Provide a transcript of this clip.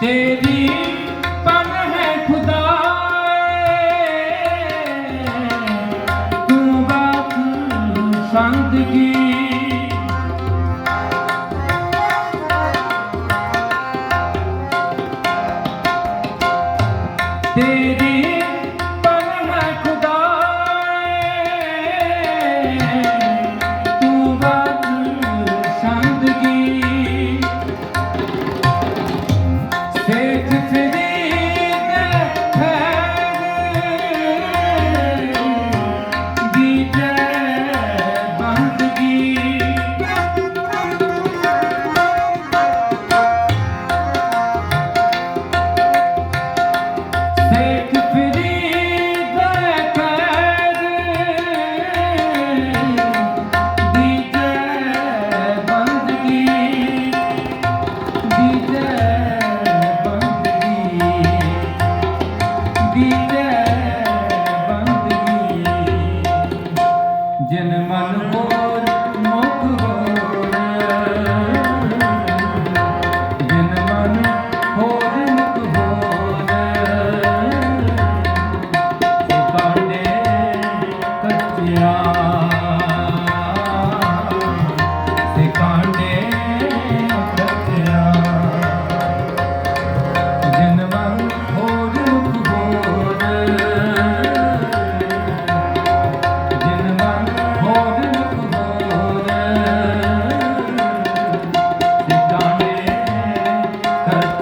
ਤੇਰੀ ਪਨ ਖੁਦਾ ਤੂੰ ਬਾਤ Dia 能